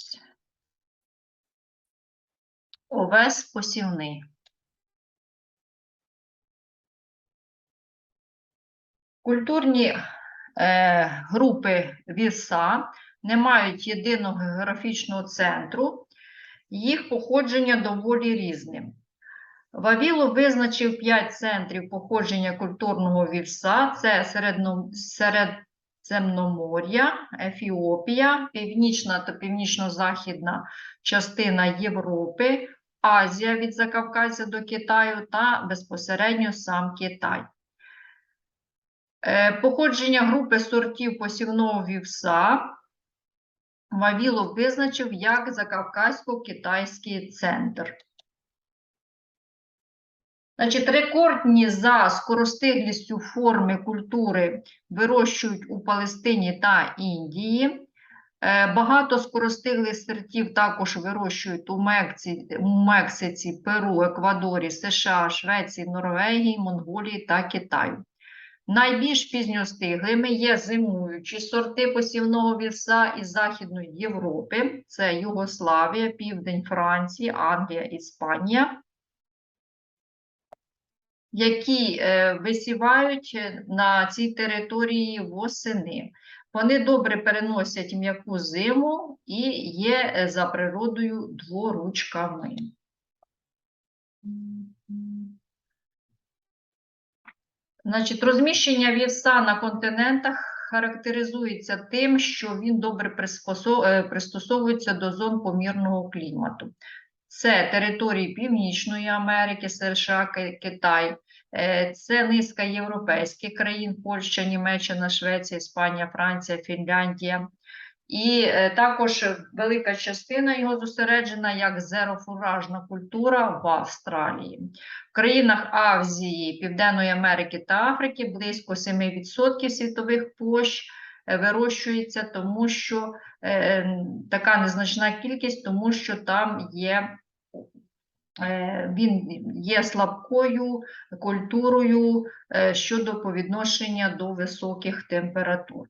Ось. Овес посівний. Культурні е, групи вівса не мають єдиного географічного центру, їх походження доволі різне. Вавілов визначив п'ять центрів походження культурного вівса: це середно, Середземномор'я, Ефіопія, північна та північно-західна частина Європи, Азія від Закавказя до Китаю та безпосередньо сам Китай. Е, Походження групи сортів посівного вівса Вавілов визначив як Закавказько-Китайський центр. Значить, рекордні за скоростиглістю форми культури вирощують у Палестині та Індії. Е, Багато скоростиглих сортів також вирощують у Мексиці, у Мексиці, Перу, Еквадорі, США, Швеції, Норвегії, Монголії та Китаю. Найбільш пізньостиглими є зимуючі сорти посівного вівса із Західної Європи. Це Югославія, Південь Франції, Англія, Іспанія, які е, висівають е, на цій території восени. Вони добре переносять м'яку зиму і є е, за природою дворучками. Значить, розміщення вівса на континентах характеризується тим, що він добре пристосовується до зон помірного клімату. Це території Північної Америки, США, Китай, е, це низка європейських країн, Польща, Німеччина, Швеція, Іспанія, Франція, Фінляндія. І е, також велика частина його зосереджена як зерофуражна культура в Австралії. В країнах Азії, Південної Америки та Африки близько 7% світових площ е, вирощується, тому що е, така незначна кількість, тому що там є. Е, Він є слабкою культурою е, щодо повідношення до високих температур.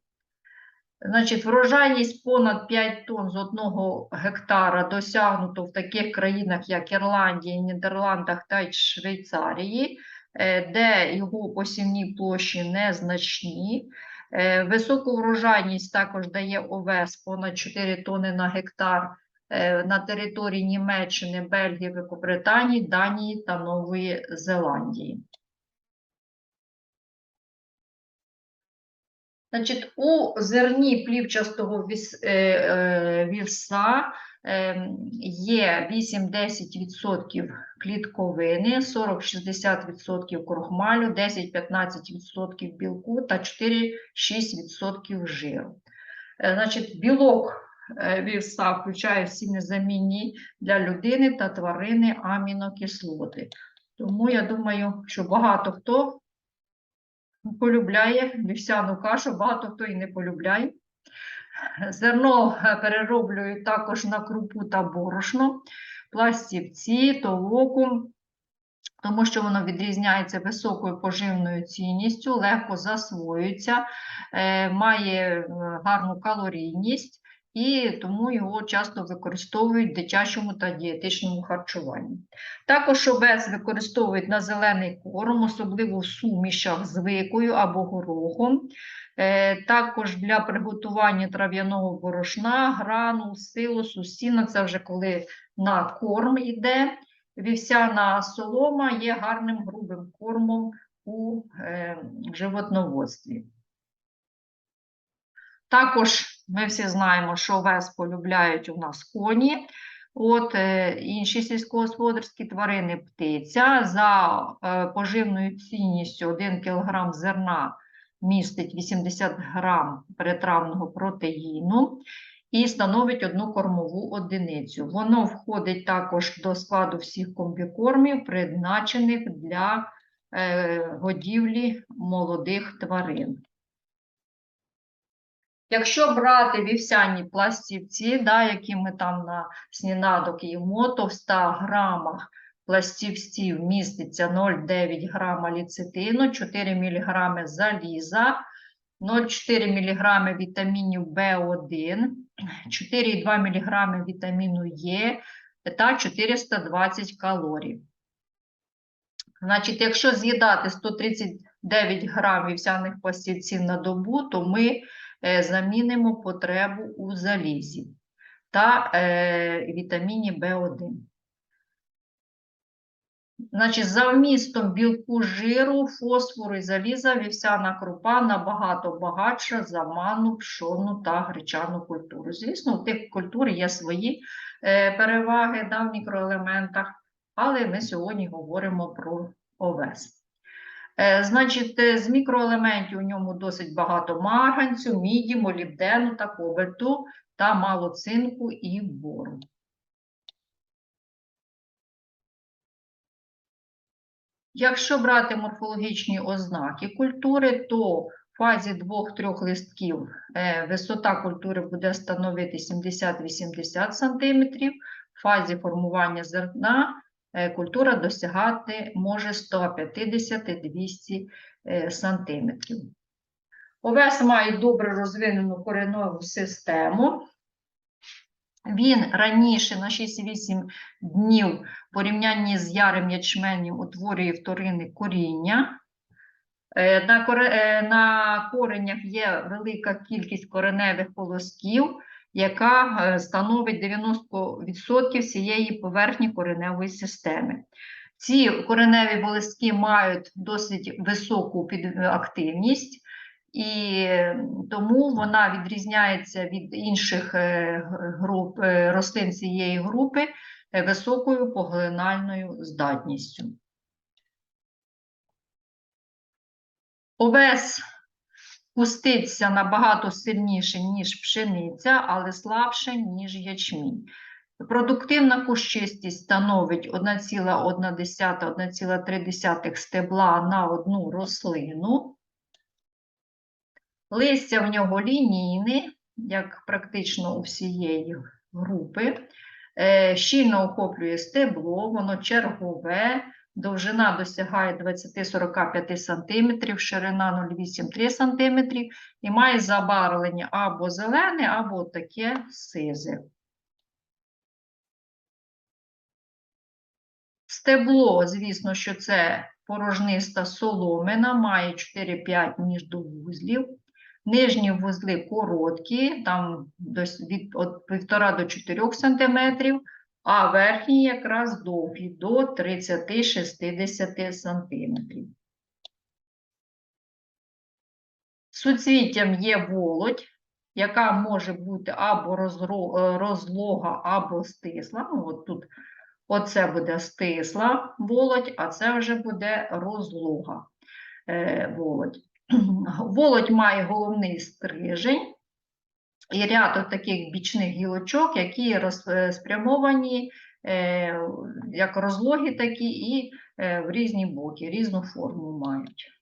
Значить, врожайність понад 5 тонн з одного гектара досягнуто в таких країнах, як Ірландія, Нідерландах та Швейцарії, е, де його посівні площі незначні. Високу врожайність також дає овес понад 4 тонни на гектар на території Німеччини, Бельгії, Великобританії, Данії та Нової Зеландії. Значить, у зерні плівчастого е, е, вівса е, є 8-10% клітковини, 40-60% крохмалю, 10-15% білку та 4-6% жиру. Е, Значить, білок е, вівса включає всі незамінні для людини та тварини амінокислоти. Тому я думаю, що багато хто полюбляє вівсяну кашу, багато хто і не полюбляє. Зерно е, перероблюють також на крупу та борошно, пластівці, толоку, тому що воно відрізняється високою поживною цінністю, легко засвоюється, е, має е, гарну калорійність і тому його часто використовують в дитячому та дієтичному харчуванні. Також овес використовують на зелений корм, особливо в сумішах з викою або горохом. Е, Також для приготування трав'яного борошна, гранул, силосу, сіна, це вже коли на корм йде. Вівсяна солома є гарним грубим кормом у е, животноводстві. Також ми всі знаємо, що овес полюбляють у нас коні. От е, інші сільськогосподарські тварини птиця за е, поживною цінністю 1 кг зерна містить 80 грам перетравного протеїну і становить одну кормову одиницю. Воно входить також до складу всіх комбікормів, призначених для е, годівлі молодих тварин. Якщо брати вівсяні пластівці, да, які ми там на снінадок їмо, то в 100 грамах пластівців міститься 0,9 грама ліцетину, 4 мг заліза, 0,4 мг вітамінів В1, 4,2 мг вітаміну Е та 420 калорій. Значить, якщо з'їдати 139 грам вівсяних пластівців на добу, то ми замінимо потребу у залізі та е, вітаміні В1. Значить, за вмістом білку жиру, фосфору і заліза вівсяна крупа набагато багатша за манну, пшону та гречану культуру. Звісно, у тих культур є свої е, переваги да, в мікроелементах, але ми сьогодні говоримо про овес. Е, Значить, е, з мікроелементів у ньому досить багато марганцю, міді, молібдену та кобальту та мало цинку і бору. Якщо брати морфологічні ознаки культури, то в фазі двох-трьох листків е, висота культури буде становити 70-80 см, в фазі формування зерна культура досягати може 150-200 см. Овес має добре розвинену кореневу систему. Він раніше на 6-8 днів в порівнянні з ярим ячменем утворює вторинне коріння. Е, е, на коренях є велика кількість кореневих полосків, яка е, становить 90% всієї поверхні кореневої системи. Ці кореневі волоски мають досить високу підактивність, і тому вона відрізняється від інших е, груп е, рослин цієї групи е, високою поглинальною здатністю. Овес пуститься набагато сильніше, ніж пшениця, але слабше, ніж ячмінь. Продуктивна кущистість становить 1,1-1,3 стебла на одну рослину. Листя в нього лінійне, як практично у всієї групи. Е, Щільно охоплює стебло, воно чергове, довжина досягає 20-45 см, ширина 0,8-3 см і має забарвлення або зелене, або таке сизе. Стебло, звісно, що це порожниста соломина, має 4-5 міждовузлів. Нижні вузли короткі, там від 1,5 до 4 см, а верхні якраз довгі до 30-60 см. Суцвіттям є володь, яка може бути або розлога, або стисла. Ну, от тут оце буде стисла володь, а це вже буде розлога е, володь. Володь має головний стрижень і ряд таких бічних гілочок, які е, спрямовані е, як розлоги такі і е, в різні боки, різну форму мають.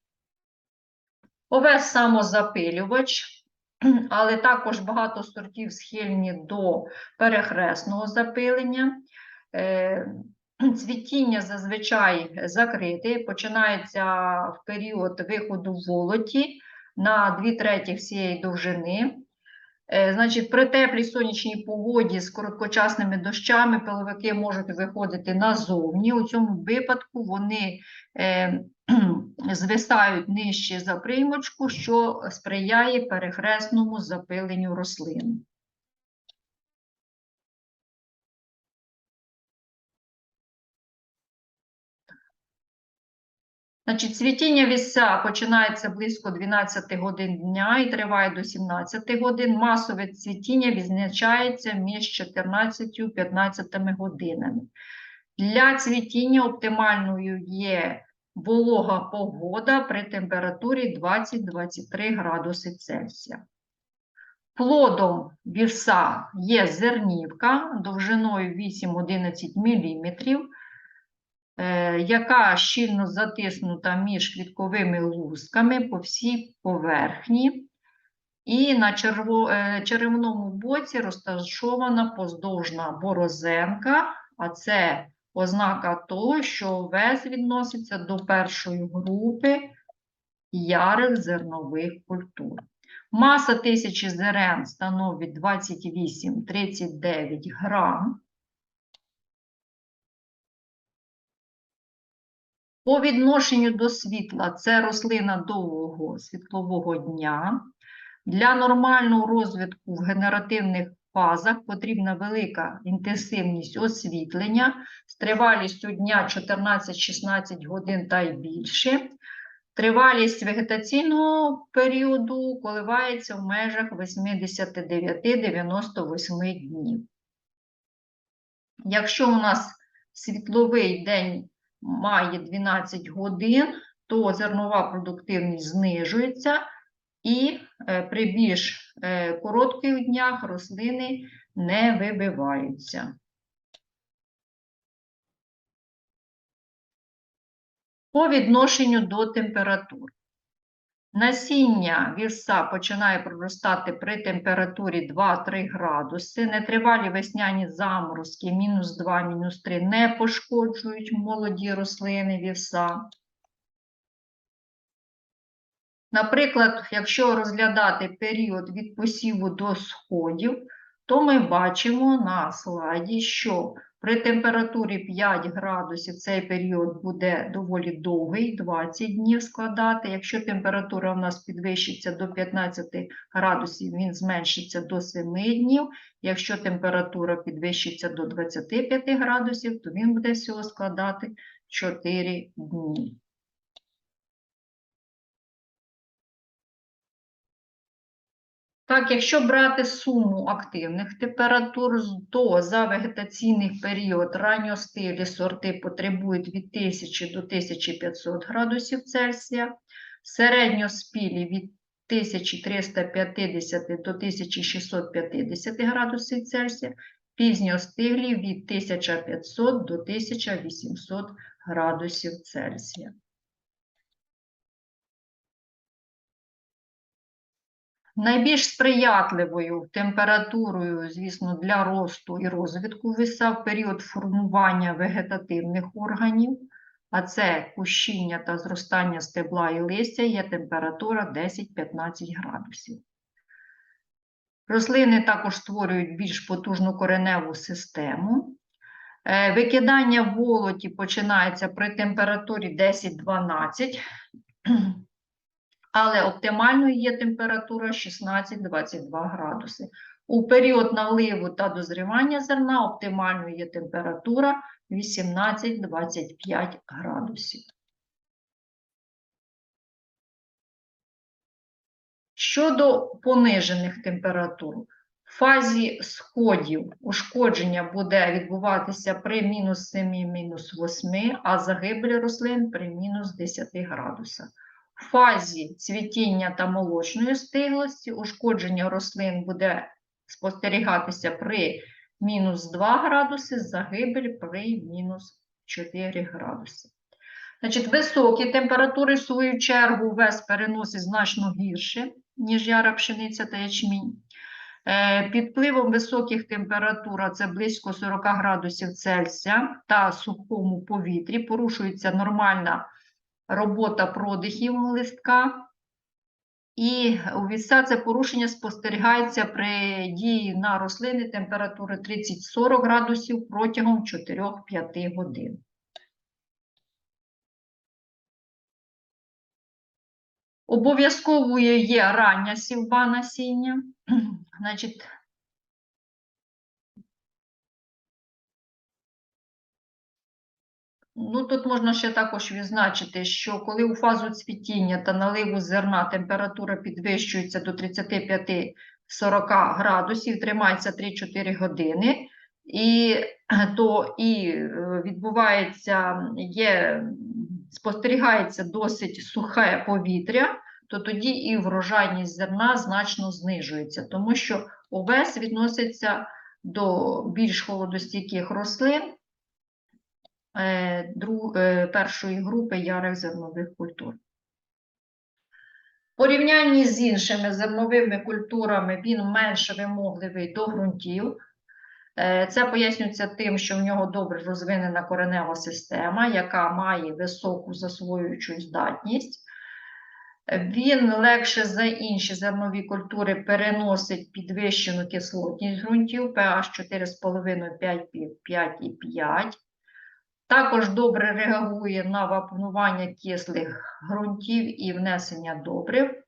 Овес самозапилювач, але також багато сортів схильні до перехресного запилення. Цвітіння зазвичай закрите, починається в період виходу волоті на 2 треті всієї довжини. Е, Значить, при теплій сонячній погоді з короткочасними дощами пиловики можуть виходити назовні. У цьому випадку вони е, звисають нижче за приймочку, що сприяє перехресному запиленню рослин. Значить, цвітіння віса починається близько 12 годин дня і триває до 17 годин. Масове цвітіння відзначається між 14 і 15 годинами. Для цвітіння оптимальною є волога погода при температурі 20-23 градуси Цельсія. Плодом вівса є зернівка довжиною 8-11 мм, яка щільно затиснута між квітковими лусками по всій поверхні. І на е, черевному боці розташована поздовжна борозенка, а це ознака того, що овес відноситься до першої групи ярих зернових культур. Маса тисячі зерен становить 28-39 грам. По відношенню до світла це рослина довгого світлового дня. Для нормального розвитку в генеративних фазах потрібна велика інтенсивність освітлення з тривалістю дня 14-16 годин та й більше. Тривалість вегетаційного періоду коливається в межах 89-98 днів. Якщо у нас світловий день має 12 годин, то зернова продуктивність знижується, і е, при більш е, коротких днях рослини не вибиваються. По відношенню до температур. Насіння вівса починає проростати при температурі 2-3 градуси. Нетривалі весняні заморозки мінус 2, мінус 3 не пошкоджують молоді рослини вівса. Наприклад, якщо розглядати період від посіву до сходів, то ми бачимо на слайді, що при температурі 5 градусів цей період буде доволі довгий, 20 днів складати. Якщо температура у нас підвищиться до 15 градусів, він зменшиться до 7 днів. Якщо температура підвищиться до 25 градусів, то він буде всього складати 4 дні. Так, якщо брати суму активних температур, то за вегетаційний період ранньостилі сорти потребують від 1000 до 1500 градусів Цельсія, середньоспілі від 1350 до 1650 градусів Цельсія, пізньостиглі від 1500 до 1800 градусів Цельсія. Найбільш сприятливою температурою, звісно, для росту і розвитку виса в період формування вегетативних органів, а це кущіння та зростання стебла і листя, є температура 10-15 градусів. Рослини також створюють більш потужну кореневу систему. Е, Викидання волоті починається при температурі 10-12 але оптимальною є температура 16-22 градуси. У період наливу та дозрівання зерна оптимальною є температура 18-25 градусів. Щодо понижених температур, в фазі сходів ушкодження буде відбуватися при мінус 7, мінус 8, а загибель рослин при мінус 10 градусах. Фазі цвітіння та молочної стиглості ушкодження рослин буде спостерігатися при мінус 2 градуси, загибель при мінус 4 градуси. Значить, високі температури, в свою чергу, вес переносить значно гірше, ніж яра пшениця та ячмінь. Е, Під впливом високих температур, а це близько 40 градусів Цельсія та сухому повітрі, порушується нормальна робота продихів листка. І у віса це порушення спостерігається при дії на рослини температури 30-40 градусів протягом 4-5 годин. Обов'язковою є рання сівба насіння. Значить, Ну, тут можна ще також відзначити, що коли у фазу цвітіння та наливу зерна температура підвищується до 35-40 градусів, тримається 3-4 години, і то і е, відбувається, є, спостерігається досить сухе повітря, то тоді і врожайність зерна значно знижується, тому що овес відноситься до більш холодостійких рослин, першої групи ярих зернових культур. Порівнянні з іншими зерновими культурами він менш вимогливий до ґрунтів. Е, Це пояснюється тим, що в нього добре розвинена коренева система, яка має високу засвоюючу здатність. Він легше за інші зернові культури переносить підвищену кислотність ґрунтів pH 4,5, 5, 5,5. Також добре реагує на вапнування кислих ґрунтів і внесення добрив,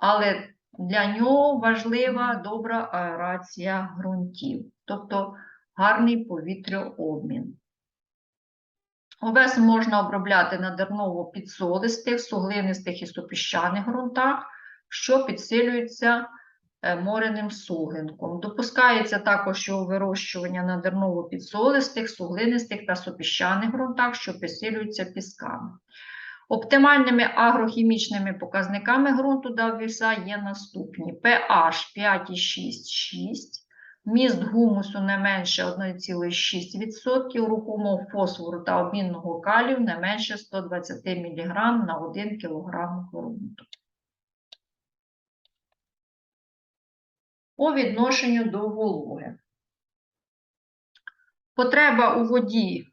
але для нього важлива добра аерація ґрунтів, тобто гарний повітряобмін. Овес можна обробляти на дерново-підсолистих, суглинистих і супіщаних ґрунтах, що підсилюються е, мореним суглинком. Допускається також його вирощування на дерново-підсолистих, суглинистих та супіщаних ґрунтах, що підсилюються пісками. Оптимальними агрохімічними показниками ґрунту овса є наступні: pH 5,6,6, Міст гумусу не менше 1,6%, рухомого фосфору та обмінного калію не менше 120 мг на 1 кг ґрунту. По відношенню до вологи. Потреба у воді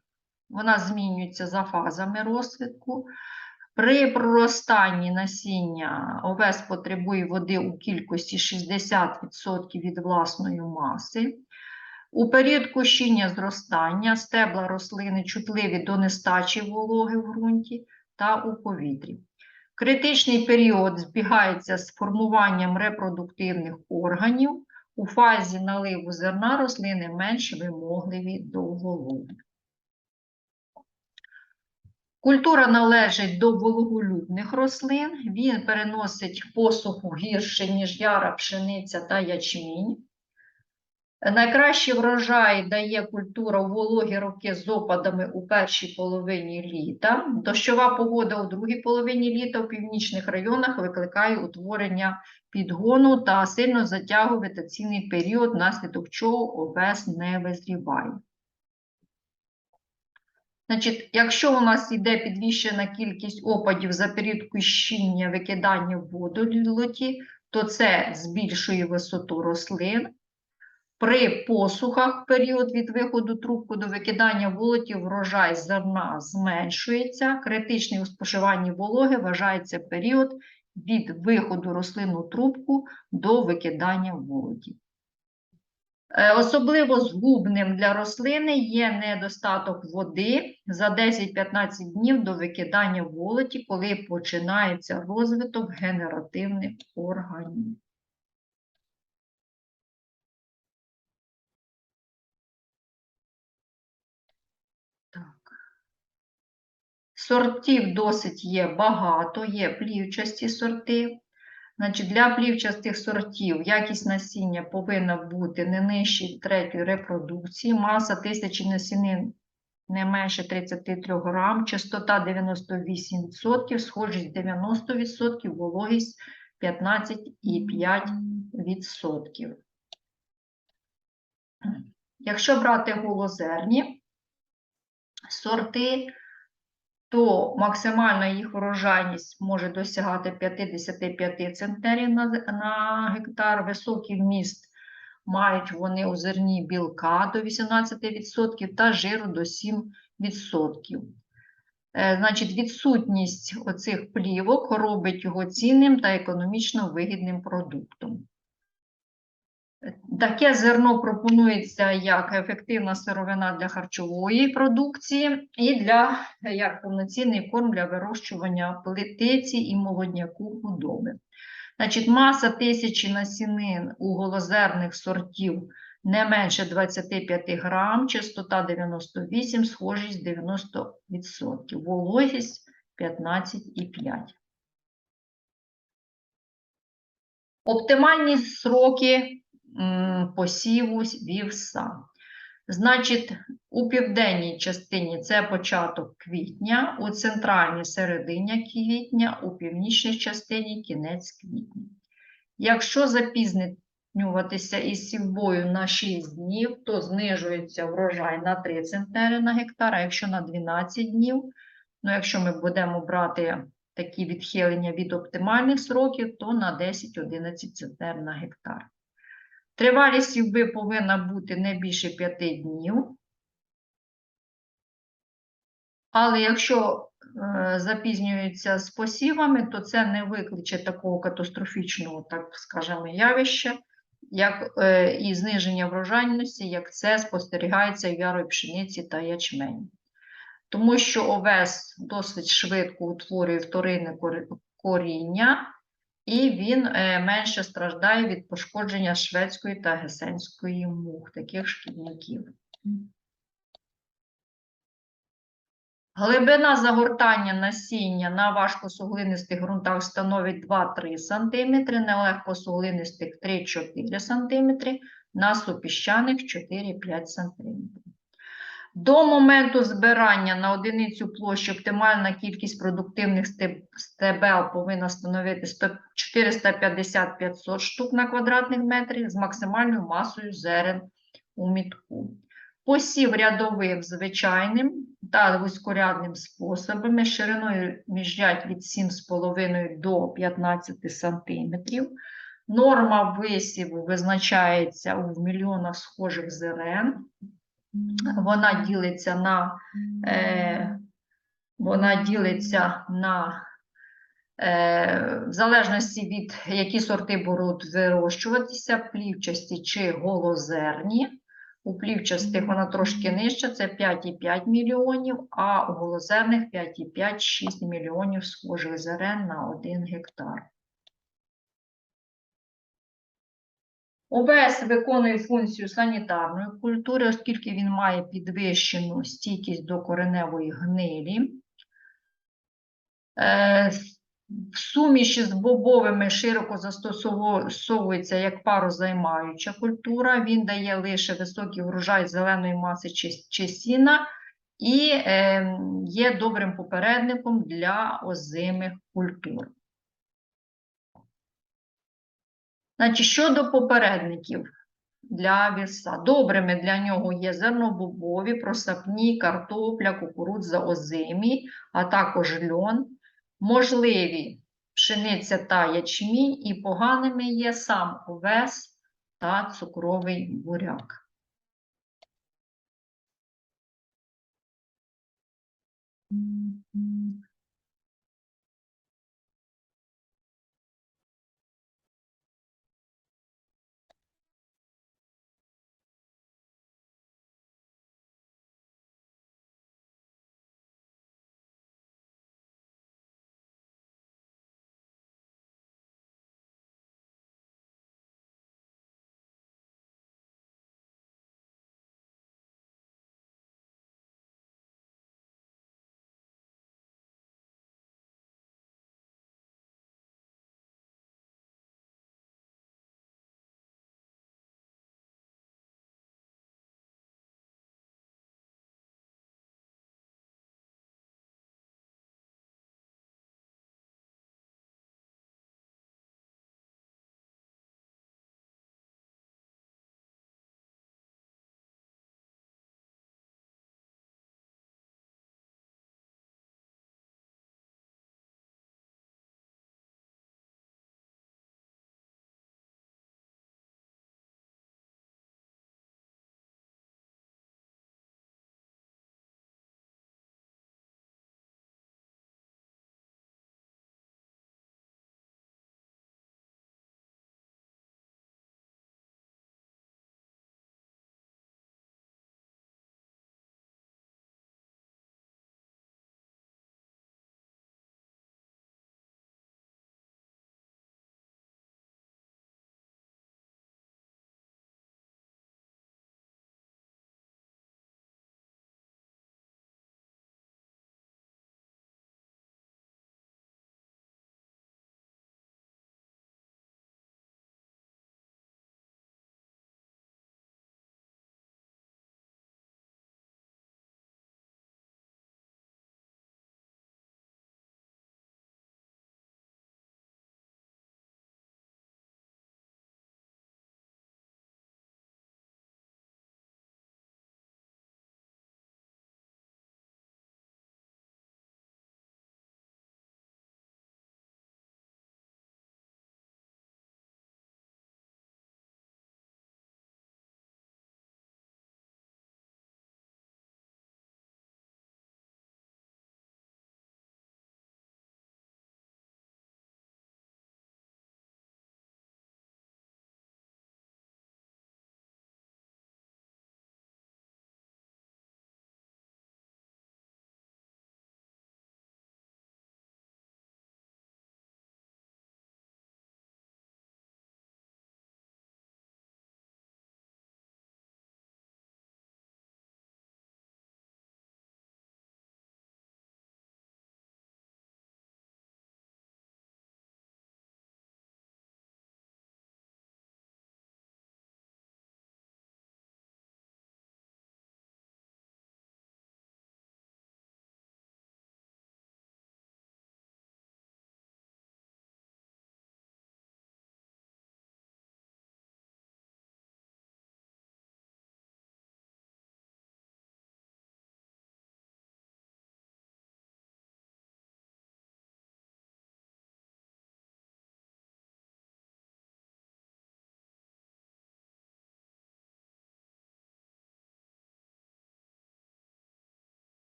вона змінюється за фазами розвитку. При проростанні насіння овес потребує води у кількості 60% від власної маси. У період кущіння зростання стебла рослини чутливі до нестачі вологи в ґрунті та у повітрі. Критичний період збігається з формуванням репродуктивних органів. У фазі наливу зерна рослини менш вимогливі до вологи. Культура належить до вологолюбних рослин, він переносить посуху гірше, ніж яра, пшениця та ячмінь. Найкращий врожай дає культура у вологі роки з опадами у першій половині літа. Дощова погода у другій половині літа у північних районах викликає утворення підгону та сильно затягує вегетаційний період, внаслідок чого овес не визріває. Значить, якщо у нас йде підвищена кількість опадів за період кущіння, викидання в водолоті, то це збільшує висоту рослин. При посухах період від виходу трубку до викидання волоті врожай зерна зменшується. Критичний у споживанні вологи вважається період від виходу рослин у трубку до викидання волоті. Е, Особливо згубним для рослини є недостаток води за 10-15 днів до викидання волоті, коли починається розвиток генеративних органів. Сортів досить є багато, є плівчасті сорти. Значить, для плівчастих сортів якість насіння повинна бути не нижче третьої репродукції, маса тисячі насінин не менше 33 грам, частота 98%, схожість 90%, вологість 15,5%. Якщо брати голозерні сорти, то максимальна їх врожайність може досягати 55 центнерів на, на гектар. Високий вміст мають вони у зерні білка до 18% та жиру до 7%. Е, Значить, відсутність оцих плівок робить його цінним та економічно вигідним продуктом. Таке зерно пропонується як ефективна сировина для харчової продукції і для як повноцінний корм для вирощування птиці і молодняку худоби. Значить, маса тисячі насінин у голозерних сортів не менше 25 грам, частота 98, схожість 90%, вологість 15,5. Оптимальні сроки посіву вівса. Значить, у південній частині це початок квітня, у центральній середині квітня, у північній частині кінець квітня. Якщо запізнюватися із сівбою на 6 днів, то знижується врожай на 3 центнери на гектар, а якщо на 12 днів, ну якщо ми будемо брати такі відхилення від оптимальних сроків, то на 10-11 центнер на гектар. Тривалість сівби повинна бути не більше 5 днів. Але якщо е, запізнюється з посівами, то це не викличе такого катастрофічного, так скажемо, явища, як е, і зниження врожайності, як це спостерігається в ярої пшениці та ячмені. Тому що овес досить швидко утворює вторинне коріння, і він е, менше страждає від пошкодження шведської та гесенської мух, таких шкідників. Глибина загортання насіння на важкосуглинистих ґрунтах становить 2-3 см, на легкосуглинистих 3-4 см, на супіщаних 4-5 см. До моменту збирання на одиницю площі оптимальна кількість продуктивних стебел повинна становити 450-500 штук на квадратних метрів з максимальною масою зерен у мітку. Посів рядових звичайним та вузькорядним способами шириною міжрядь від 7,5 до 15 см. Норма висіву визначається у мільйонах схожих зерен. Вона ділиться на, е, вона ділиться на е, в залежності від які сорти будуть вирощуватися, плівчасті чи голозерні. У плівчастих вона трошки нижча, це 5,5 мільйонів, а у голозерних 5,5-6 мільйонів схожих зерен на 1 гектар. ОВС виконує функцію санітарної культури, оскільки він має підвищену стійкість до кореневої гнилі. Е, В суміші з бобовими широко застосовується як парозаймаюча культура. Він дає лише високий врожай зеленої маси чи, сіна і е, є добрим попередником для озимих культур. Значить, щодо попередників для віса, добрими для нього є зернобобові, просапні, картопля, кукурудза озимі, а також льон, можливі пшениця та ячмінь, і поганими є сам овес та цукровий буряк. Mm-hmm.